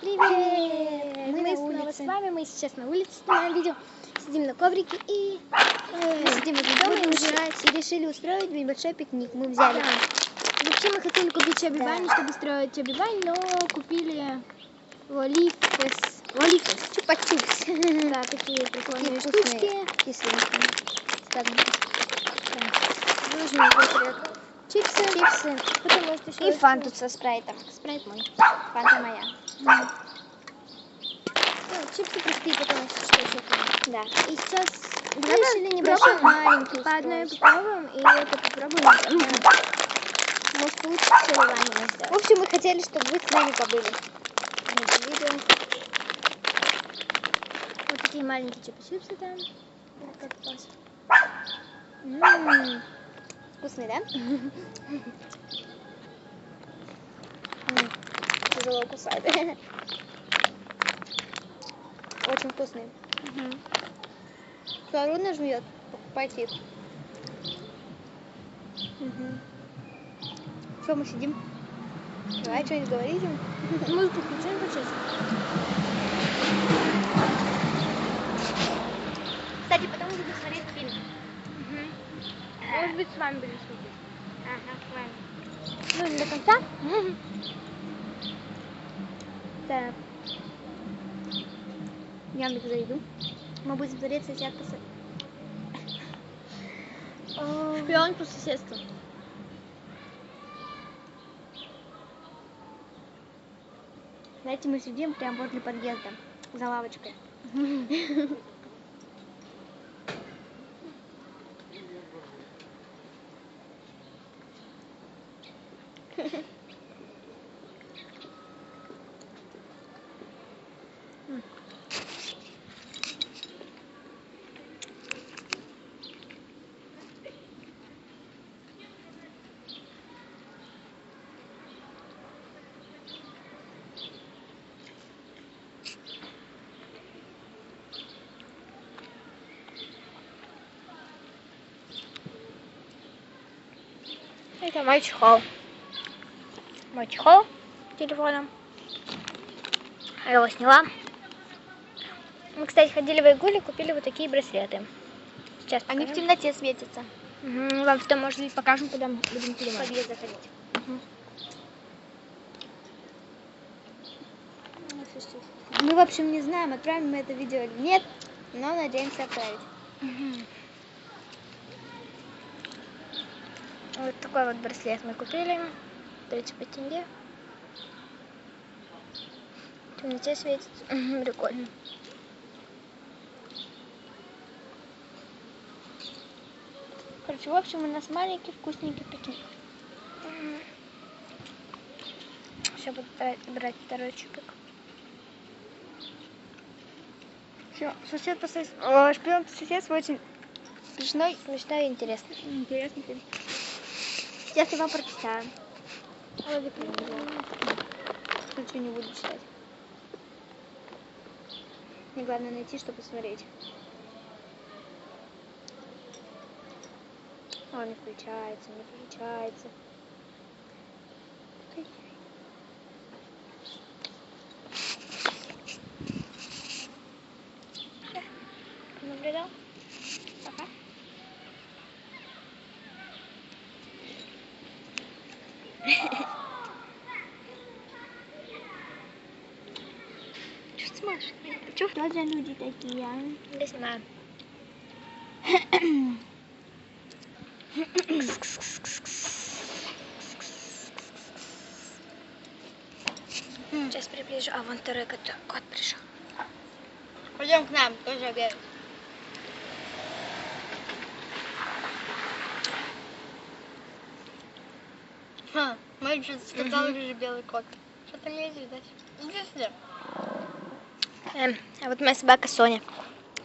Привет! Мы Мы снова с улице. вами. Мы сейчас на улице снимаем видео. Сидим на коврике и Мы сидим возле дома и, играть. и решили устроить небольшой пикник. Мы взяли. Да. Вообще мы хотели купить чобибань, Да. чтобы строить чобибань, но купили лоликес. Лоликес. Чупа-чупс. Да, такие прикольные штучки. Кисленькие. Ставим. Нужно чипсы. Чипсы. Потом может еще И фанту со спрайтом. Спрайт мой. Фанта моя. Ну, чипсы простые, потом если что еще купим. Да. И сейчас мы решили небольшой маленький По одной попробуем, и это попробуем. Может получится у нас В сделать. общем, мы хотели, чтобы вы с нами побыли. видео. Вот такие маленькие чипсы там. Как класс. М, Вкусный, да? Тяжело кусать. Очень вкусный. Кто трудно жмет, покупайте их. Что мы сидим? Давай что-нибудь говорите. Музыку включаем сейчас. Кстати, потом буду смотреть фильм. Может быть, с вами будем смотреть. Ага, с вами. Ну, до конца. Так. Яндекс зайду. Мы будем смотреть сосед по соседству. Шпион по соседству. Знаете, мы сидим прямо возле подъезда, за лавочкой. Это мой чехол. Мой чехол телефоном. Я его сняла. Мы, кстати, ходили в Игуле, купили вот такие браслеты. Сейчас Они в покажем. темноте светятся. Мгм, Вам потом, может быть, покажем, куда мы будем перематывать. подъезд заходить. Мы, в общем, не знаем, отправим мы это видео или нет, но надеемся отправить. Вот такой вот браслет мы купили. 35 тенге. В темноте светится. Мгм, Прикольно. Короче, в общем, у нас маленький вкусненький пикник. Сейчас буду брать, второй чупик. Все, сосед по соседству. О, шпион соседству очень смешной. Смешно и. Интересный фильм. Я вам прочитаю. Ничего не буду читать. Мне главное найти, что посмотреть. А, не включается, не включается. Наблюдал? Ага. Что? Что что за люди такие, а? Я снимаю. Сейчас приближу. А вон второй кот, кот пришел. Пойдем к нам, тоже обед. Ха, что сказала, Мгм. же белый кот. Что ты имеешь в виду? Иди сюда. Эм, а вот моя собака Соня,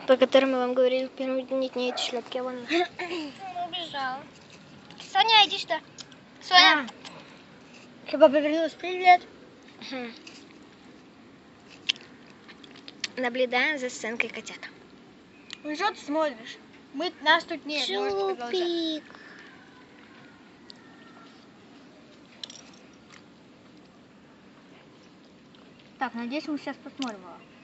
про которую мы вам говорили в первом дне дней эти шлепки. а Вон она. Убежал. Соня, иди сюда. Соня. Хиба повернулась. Привет. Наблюдаем за сценкой котят. Ну что ты смотришь? Мы, нас тут нет. Чупик. Так, надеюсь, мы сейчас посмотрим его.